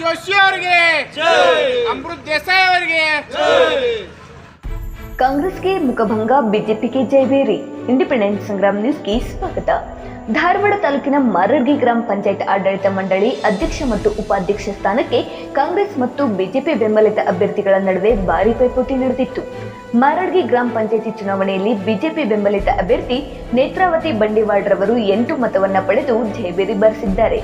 ಜೋಶಿ ಅವರಿಗೆ. ಅಮೃತ್ ದೇಸಾಯಿ ಅವರಿಗೆ. ಕಾಂಗ್ರೆಸ್ಗೆ ಮುಖಭಂಗ ಬಿಜೆಪಿಗೆ ಜಯಬೇರಿ ಇಂಡಿಪೆಂಡೆಂಟ್ ಸಂಗ್ರಾಮ್ ನ್ಯೂಸ್ಗೆ ಸ್ವಾಗತ. ಧಾರವಾಡ ತಾಲೂಕಿನ ಮಾರಡ್ಗಿ ಗ್ರಾಮ ಪಂಚಾಯತ್ ಆಡಳಿತ ಮಂಡಳಿ ಅಧ್ಯಕ್ಷ ಮತ್ತು ಉಪಾಧ್ಯಕ್ಷ ಸ್ಥಾನಕ್ಕೆ ಕಾಂಗ್ರೆಸ್ ಮತ್ತು ಬಿಜೆಪಿ ಬೆಂಬಲಿತ ಅಭ್ಯರ್ಥಿಗಳ ನಡುವೆ ಭಾರಿ ಪೈಪೋಟಿ ನಡೆದಿತ್ತು. ಮಾರಡ್ಗಿ ಗ್ರಾಮ ಪಂಚಾಯತಿ ಚುನಾವಣೆಯಲ್ಲಿ ಬಿಜೆಪಿ ಬೆಂಬಲಿತ ಅಭ್ಯರ್ಥಿ ನೇತ್ರಾವತಿ ಬಂಡಿವಾಡ್ರವರು ಎಂಟು ಮತವನ್ನ ಪಡೆದು ಜಯಬೇರಿ ಬಾರಿಸಿದ್ದಾರೆ.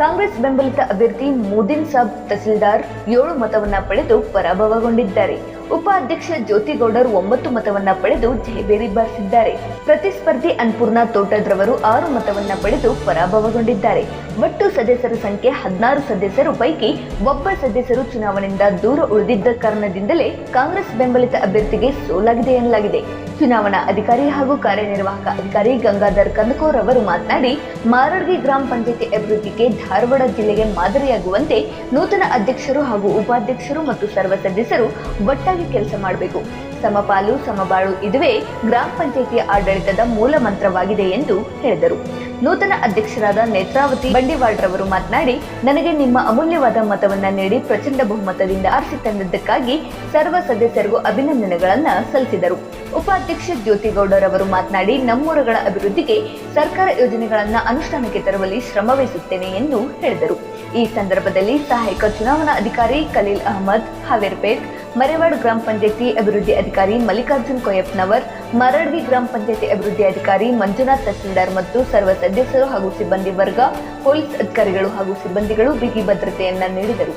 ಕಾಂಗ್ರೆಸ್ ಬೆಂಬಲಿತ ಅಭ್ಯರ್ಥಿ ಮುದಿನ್ ಸಾಬ್ ತಹಸೀಲ್ದಾರ್ ಏಳು ಮತವನ್ನ ಪಡೆದು ಪರಾಭವಗೊಂಡಿದ್ದಾರೆ. ಉಪಾಧ್ಯಕ್ಷ ಜ್ಯೋತಿಗೌಡರು ಒಂಬತ್ತು ಮತವನ್ನ ಪಡೆದು ಜಯಬೇರಿ ಬಾರಿಸಿದ್ದಾರೆ. ಪ್ರತಿಸ್ಪರ್ಧಿ ಅನ್ಪೂರ್ಣ ತೋಟದ್ರವರು ಆರು ಮತವನ್ನ ಪಡೆದು ಪರಾಭವಗೊಂಡಿದ್ದಾರೆ. ಒಟ್ಟು ಸದಸ್ಯರ ಸಂಖ್ಯೆ ಹದಿನಾರು ಸದಸ್ಯರು ಪೈಕಿ ಒಬ್ಬ ಸದಸ್ಯರು ಚುನಾವಣೆಯಿಂದ ದೂರ ಉಳಿದಿದ್ದ ಕಾರಣದಿಂದಲೇ ಕಾಂಗ್ರೆಸ್ ಬೆಂಬಲಿತ ಅಭ್ಯರ್ಥಿಗೆ ಸೋಲಾಗಿದೆ ಎನ್ನಲಾಗಿದೆ. ಚುನಾವಣಾ ಅಧಿಕಾರಿ ಹಾಗೂ ಕಾರ್ಯನಿರ್ವಾಹಕ ಅಧಿಕಾರಿ ಗಂಗಾಧರ್ ಕಂದಕೋರ್ ಅವರು ಮಾತನಾಡಿ, ಮಾರಡ್ಗಿ ಗ್ರಾಮ ಪಂಚಾಯತಿ ಅಭಿವೃದ್ಧಿಗೆ ಧಾರವಾಡ ಜಿಲ್ಲೆಗೆ ಮಾದರಿಯಾಗುವಂತೆ ನೂತನ ಅಧ್ಯಕ್ಷರು ಹಾಗೂ ಉಪಾಧ್ಯಕ್ಷರು ಮತ್ತು ಸರ್ವ ಸದಸ್ಯರು ಒಟ್ಟಾಗಿ ಕೆಲಸ ಮಾಡಬೇಕು. ಸಮಪಾಲು, ಸಮಬಾಳು ಇದುವೇ ಗ್ರಾಮ ಪಂಚಾಯಿತಿ ಆಡಳಿತದ ಮೂಲ ಮಂತ್ರವಾಗಿದೆ ಎಂದು ಹೇಳಿದರು. ನೂತನ ಅಧ್ಯಕ್ಷರಾದ ನೇತ್ರಾವತಿ ಬಂಡಿವಾಳ್ರವರು ಮಾತನಾಡಿ, ನನಗೆ ನಿಮ್ಮ ಅಮೂಲ್ಯವಾದ ಮತವನ್ನ ನೀಡಿ ಪ್ರಚಂಡ ಬಹುಮತದಿಂದ ಆರಿಸಿ ತಂದಿದ್ದಕ್ಕಾಗಿ ಸರ್ವ ಸದಸ್ಯರಿಗೂ ಅಭಿನಂದನೆಗಳನ್ನ ಸಲ್ಲಿಸಿದರು. ಉಪಾಧ್ಯಕ್ಷ ಜ್ಯೋತಿಗೌಡರವರು ಮಾತನಾಡಿ, ನಮ್ಮೂರುಗಳ ಅಭಿವೃದ್ಧಿಗೆ ಸರ್ಕಾರ ಯೋಜನೆಗಳನ್ನ ಅನುಷ್ಠಾನಕ್ಕೆ ತರುವಲ್ಲಿ ಶ್ರಮವಹಿಸುತ್ತೇನೆ ಎಂದು ಹೇಳಿದರು. ಈ ಸಂದರ್ಭದಲ್ಲಿ ಸಹಾಯಕ ಚುನಾವಣಾ ಅಧಿಕಾರಿ ಖಲೀಲ್ ಅಹಮದ್, ಹಾವೇರ್ಪೇಟ್ ಮರೆವಾಡ್ ಗ್ರಾಮ ಪಂಚಾಯತಿ ಅಭಿವೃದ್ಧಿ ಅಧಿಕಾರಿ ಮಲ್ಲಿಕಾರ್ಜುನ್ ಕೊಯ್ಯಪ್ಪನವರ್ ಮರಡ್ವಿ ಗ್ರಾಮ ಪಂಚಾಯತಿ ಅಭಿವೃದ್ಧಿ ಅಧಿಕಾರಿ ಮಂಜುನಾಥ್ ತಹಸೀಲ್ದಾರ್ ಮತ್ತು ಸರ್ವ ಸದಸ್ಯರು ಹಾಗೂ ಸಿಬ್ಬಂದಿ ವರ್ಗ ಪೊಲೀಸ್ ಅಧಿಕಾರಿಗಳು ಹಾಗೂ ಸಿಬ್ಬಂದಿಗಳು ಬಿಗಿ ಭದ್ರತೆಯನ್ನ ನೀಡಿದರು.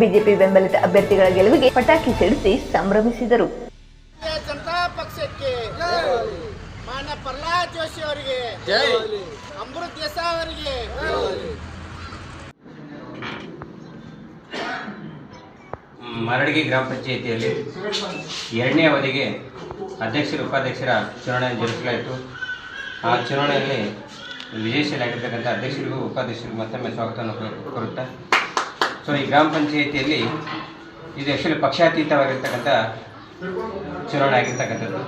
ಬಿಜೆಪಿ ಬೆಂಬಲಿತ ಅಭ್ಯರ್ಥಿಗಳ ಗೆಲುವಿಗೆ ಪಟಾಕಿ ಸಿಡಿಸಿ ಸಂಭ್ರಮಿಸಿದರು. ಜನತಾ ಪಕ್ಷಕ್ಕೆ ಮಾನ್ಯ ಪ್ರಹ್ಲಾದ್ ಜೋಶಿ ಅವರಿಗೆ ಅಮೃತ್ ದೇಸಾಯಿ ಅವರಿಗೆ ಮರಡಿಗೆ ಗ್ರಾಮ ಪಂಚಾಯಿತಿಯಲ್ಲಿ ಎರಡನೇ ಅವಧಿಗೆ ಅಧ್ಯಕ್ಷರು, ಉಪಾಧ್ಯಕ್ಷರ ಚುನಾವಣೆ ಜರುಗಿಸಲಾಯಿತು. ಆ ಚುನಾವಣೆಯಲ್ಲಿ ವಿಜಯಶೀಲಾಗಿರ್ತಕ್ಕಂಥ ಅಧ್ಯಕ್ಷರಿಗೂ, ಉಪಾಧ್ಯಕ್ಷರಿಗೂ ಮತ್ತೊಮ್ಮೆ ಸ್ವಾಗತವನ್ನು ಕೋರು- ಕೋರುತ್ತಾ. ಸೊ ಈ ಗ್ರಾಮ ಪಂಚಾಯಿತಿಯಲ್ಲಿ ಇದು ಆ್ಯಕ್ಚುಲಿ ಪಕ್ಷಾತೀತವಾಗಿರ್ತಕ್ಕಂಥ ಚುನಾವಣೆ ಆಗಿರ್ತಕ್ಕಂಥದ್ದು.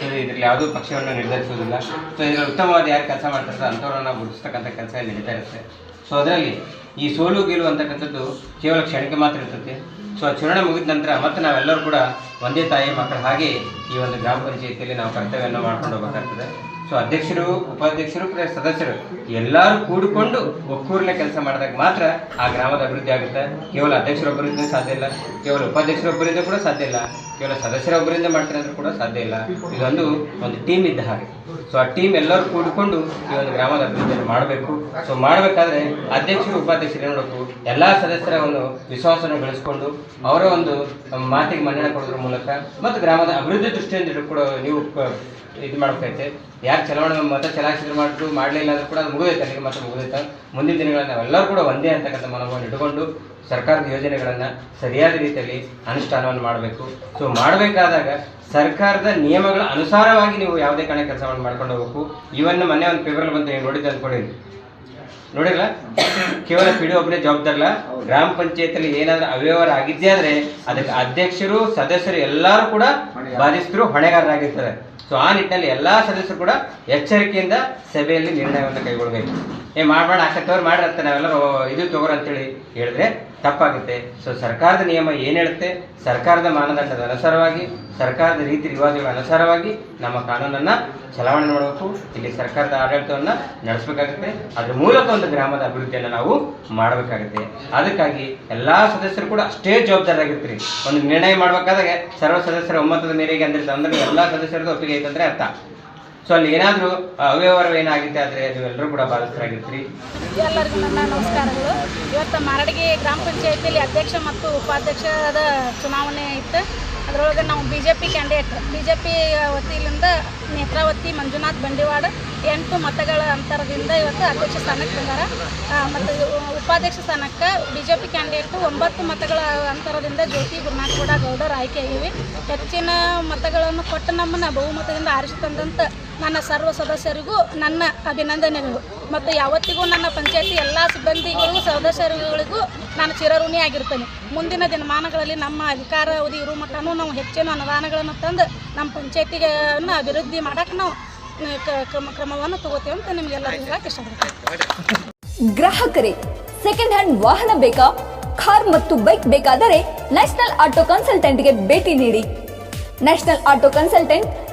ಸೊ ಇದರಲ್ಲಿ ಯಾವುದೂ ಪಕ್ಷವನ್ನು ನಿರ್ಧರಿಸುವುದಿಲ್ಲ. ಸೊ ಇದರಲ್ಲಿ ಉತ್ತಮವಾದ ಯಾರು ಕೆಲಸ ಮಾಡ್ತಾರೆ ಅಂಥವ್ರನ್ನ ಗುರುತಿಸ್ತಕ್ಕಂಥ ಕೆಲಸ ಇಲ್ಲಿ ನಡೀತಾ ಇರುತ್ತೆ. ಸೊ ಅದರಲ್ಲಿ ಈ ಸೋಲು, ಗೆಲುವು ಅಂತಕ್ಕಂಥದ್ದು ಕೇವಲ ಕ್ಷಣಕ್ಕೆ ಮಾತ್ರ ಇರ್ತದೆ ಸೊ ಚುನಾವಣೆ ಮುಗಿದ ನಂತರ ಮತ್ತೆ ನಾವೆಲ್ಲರೂ ಕೂಡ ಒಂದೇ ತಾಯಿ ಮಕ್ಕಳು ಹಾಗೆ ಈ ಒಂದು ಗ್ರಾಮ ಪಂಚಾಯಿತಿಯಲ್ಲಿ ನಾವು ಕರ್ತವ್ಯವನ್ನು ಮಾಡ್ಕೊಂಡು ಹೋಗಬೇಕಾಗ್ತದೆ. ಸೊ ಅಧ್ಯಕ್ಷರು, ಉಪಾಧ್ಯಕ್ಷರು ಪ್ಲಸ್ ಸದಸ್ಯರು ಎಲ್ಲರೂ ಕೂಡಿಕೊಂಡು ಒಕ್ಕೂರಿನ ಕೆಲಸ ಮಾಡಿದಾಗ ಮಾತ್ರ ಆ ಗ್ರಾಮದ ಅಭಿವೃದ್ಧಿ ಆಗುತ್ತೆ. ಕೇವಲ ಅಧ್ಯಕ್ಷರೊಬ್ಬರಿಂದ ಸಾಧ್ಯ ಇಲ್ಲ. ಕೇವಲ ಉಪಾಧ್ಯಕ್ಷರೊಬ್ಬರಿಂದ ಕೂಡ ಸಾಧ್ಯ ಇಲ್ಲ. ಕೇವಲ ಸದಸ್ಯರೊಬ್ಬರಿಂದ ಮಾಡ್ತಾರೆ ಅಂದ್ರೂ ಕೂಡ ಸಾಧ್ಯ ಇಲ್ಲ. ಇದೊಂದು ಒಂದು ಟೀಮ್ ಇದ್ದ ಹಾಗೆ. ಸೊ ಆ ಟೀಮ್ ಎಲ್ಲರೂ ಕೂಡಿಕೊಂಡು ಈ ಒಂದು ಗ್ರಾಮದ ಅಭಿವೃದ್ಧಿಯನ್ನು ಮಾಡಬೇಕು. ಸೊ ಮಾಡಬೇಕಾದ್ರೆ ಅಧ್ಯಕ್ಷರು, ಉಪಾಧ್ಯಕ್ಷರು ಏನು ಮಾಡಬೇಕು ಎಲ್ಲ ಸದಸ್ಯರ ಒಂದು ವಿಶ್ವಾಸವನ್ನು ಬೆಳೆಸ್ಕೊಂಡು ಅವರ ಒಂದು ಮಾತಿಗೆ ಮನ್ನಣೆ ಕೊಡೋದ್ರ ಮೂಲಕ ಮತ್ತು ಗ್ರಾಮದ ಅಭಿವೃದ್ಧಿ ದೃಷ್ಟಿಯಿಂದ ಕೂಡ ನೀವು ಇದು ಮಾಡ್ಬೇಕೈತೆ ಯಾರು ಚಲಾವಣೆ ಮತ ಚಲಾಯಿಸಿದ್ರು ಮಾಡಿದ್ರು ಮಾಡಲಿಲ್ಲ ಅಂದ್ರೂ ಕೂಡ ಅದು ಮುಗಿದೈತೆ ಅಲ್ಲಿಗೆ ಮತ್ತೆ ಮುಗಿದೈತೆ ಮುಂದಿನ ದಿನಗಳಲ್ಲಿ ನಾವೆಲ್ಲರೂ ಕೂಡ ಒಂದೇ ಅಂತಕ್ಕಂಥ ಮನೋಭಾವನೆ ಇಟ್ಟುಕೊಂಡು ಸರ್ಕಾರದ ಯೋಜನೆಗಳನ್ನು ಸರಿಯಾದ ರೀತಿಯಲ್ಲಿ ಅನುಷ್ಠಾನವನ್ನು ಮಾಡಬೇಕು. ಸೊ ಮಾಡಬೇಕಾದಾಗ ಸರ್ಕಾರದ ನಿಯಮಗಳ ಅನುಸಾರವಾಗಿ ನೀವು ಯಾವುದೇ ಕಾರಣ ಕೆಲಸವನ್ನು ಮಾಡ್ಕೊಂಡು ಹೋಗ್ಬೇಕು. ಇವನ್ನ ಮೊನ್ನೆ ಒಂದು ಪೇಪರಲ್ಲಿ ಬಂದು ನೀವು ನೋಡಿದ್ದು ಅಂದ್ಕೊಂಡಿರಿ ನೋಡಿಲ್ಲ ಕೇವಲ ಪಿ ಡಿ ಒಬ್ಬನೇ ಜವಾಬ್ದಾರಲ್ಲ. ಗ್ರಾಮ ಪಂಚಾಯತಲ್ಲಿ ಏನಾದ್ರೂ ಅವ್ಯವಹಾರ ಆಗಿದ್ದೇ ಆದ್ರೆ ಅದಕ್ಕೆ ಅಧ್ಯಕ್ಷರು ಸದಸ್ಯರು ಎಲ್ಲರೂ ಕೂಡ ಬಾಧಿಸಿದ್ರು ಹೊಣೆಗಾರರಾಗಿರ್ತಾರೆ. ಸೊ ಆ ನಿಟ್ಟಿನಲ್ಲಿ ಎಲ್ಲಾ ಸದಸ್ಯರು ಕೂಡ ಎಚ್ಚರಿಕೆಯಿಂದ ಸಭೆಯಲ್ಲಿ ನಿರ್ಣಯವನ್ನು ಕೈಗೊಳ್ಳಬೇಕು ಏ, ಮಾಡ್ಬೇಡ ಆಕತ್ತವ್ರು ಮಾಡಿರತ್ತೆ, ನಾವೆಲ್ಲರೂ ಇದು ತಗೋರ ಅಂತೇಳಿ ಹೇಳಿದ್ರೆ ತಪ್ಪಾಗುತ್ತೆ. ಸೊ ಸರ್ಕಾರದ ನಿಯಮ ಏನು ಹೇಳುತ್ತೆ? ಸರ್ಕಾರದ ಮಾನದಂಡದ ಅನುಸಾರವಾಗಿ, ಸರ್ಕಾರದ ರೀತಿ ರಿವಾಜುಗಳ ಅನುಸಾರವಾಗಿ ನಮ್ಮ ಕಾನೂನನ್ನು ಚಲಾವಣೆ ಮಾಡಬೇಕು. ಇಲ್ಲಿ ಸರ್ಕಾರದ ಆಡಳಿತವನ್ನು ನಡೆಸಬೇಕಾಗುತ್ತೆ. ಅದ್ರ ಮೂಲಕ ಒಂದು ಗ್ರಾಮದ ಅಭಿವೃದ್ಧಿಯನ್ನು ನಾವು ಮಾಡಬೇಕಾಗುತ್ತೆ. ಅದಕ್ಕಾಗಿ ಎಲ್ಲಾ ಸದಸ್ಯರು ಕೂಡ ಅಷ್ಟೇ ಜವಾಬ್ದಾರಾಗಿರ್ತೀರಿ ಒಂದು ನಿರ್ಣಯ ಮಾಡಬೇಕಾದಾಗ ಸರ್ವ ಸದಸ್ಯರ ಒಮ್ಮತದ ಮೇರೆಗೆ ಅಂದ್ರೆ ಅಂದ್ರೆ ಎಲ್ಲಾ ಸದಸ್ಯರದ್ದು ಒಪ್ಪಿಗೆ ಐತಂದ್ರೆ ಅರ್ಥ. ಸೊ ಅಲ್ಲಿ ಏನಾದರೂ ಅವ್ಯವಹಾರ ಏನಾಗಿತ್ತೆ ಆದರೆ ಅದು ಎಲ್ಲರೂ ಕೂಡ ಬಾಧಿತರಾಗಿರ್ತೀರಿ? ಎಲ್ಲರಿಗೂ ನನ್ನ ನಮಸ್ಕಾರಗಳು. ಇವತ್ತು ಮಾರಡಿಗೆ ಗ್ರಾಮ ಪಂಚಾಯತಿಯಲ್ಲಿ ಅಧ್ಯಕ್ಷ ಮತ್ತು ಉಪಾಧ್ಯಕ್ಷದ ಚುನಾವಣೆ ಇತ್ತು. ಅದರೊಳಗೆ ನಾವು B J P candidate B J P ವತಿಯಿಂದ ನೇತ್ರಾವತಿ, ಮಂಜುನಾಥ್ ಬಂಡಿವಾಡ ಎಂಟು ಮತಗಳ ಅಂತರದಿಂದ ಇವತ್ತು ಅಧ್ಯಕ್ಷ ಸ್ಥಾನಕ್ಕೆ ಬಂದಾರ. ಮತ್ತು ಉಪಾಧ್ಯಕ್ಷ ಸ್ಥಾನಕ್ಕೆ ಬಿ ಜೆ ಪಿ ಕ್ಯಾಂಡಿಡೇಟು ಒಂಬತ್ತು ಮತಗಳ ಅಂತರದಿಂದ ಜ್ಯೋತಿ ಗುರುನಾಥಗೌಡ ಗೌಡರು ಆಯ್ಕೆಯಾಗಿವೆ. ಹೆಚ್ಚಿನ ಮತಗಳನ್ನು ಕೊಟ್ಟು ನಮ್ಮನ್ನು ಬಹುಮತದಿಂದ ಆರಿಸಿ ತಂದಂಥ ನನ್ನ ಸರ್ವ ಸದಸ್ಯರಿಗೂ ನನ್ನ ಅಭಿನಂದನೆಗಳು. ಮತ್ತು ಯಾವತ್ತಿಗೂ ನನ್ನ ಪಂಚಾಯತಿ ಎಲ್ಲ ಸಿಬ್ಬಂದಿಗಳಿಗೂ, ಸದಸ್ಯರುಗಳಿಗೂ ನಾನು ಚಿರಋಣಿ ಆಗಿರ್ತೇನೆ. ಮುಂದಿನ ದಿನಮಾನಗಳಲ್ಲಿ ನಮ್ಮ ಅಧಿಕಾರ ಅವಧಿ ಇರೋ ಮಟ್ಟನೂ ನಾವು ಹೆಚ್ಚಿನ ಅನುದಾನಗಳನ್ನು ತಂದು ನಮ್ಮ ಪಂಚಾಯತಿಗೆ ಅಭಿವೃದ್ಧಿ ಮಾಡೋಕೆ ನಾವು ಕ್ರಮ, ಕ್ರಮವನ್ನು ತಗೋತೇವೆ ಅಂತ ನಿಮಗೆಲ್ಲರಿಗೂ ಹೇಳಕ್ಕೆ ಇಷ್ಟಪಡ್ತೀನಿ. ಗ್ರಾಹಕರೇ ಸೆಕೆಂಡ್ ಹ್ಯಾಂಡ್ ವಾಹನ ಬೇಕಾ? ಕಾರ್ ಮತ್ತು ಬೈಕ್ ಬೇಕಾದರೆ ನ್ಯಾಷನಲ್ ಆಟೋ ಕನ್ಸಲ್ಟೆಂಟ್ಗೆ ಭೇಟಿ ನೀಡಿ. National auto consultant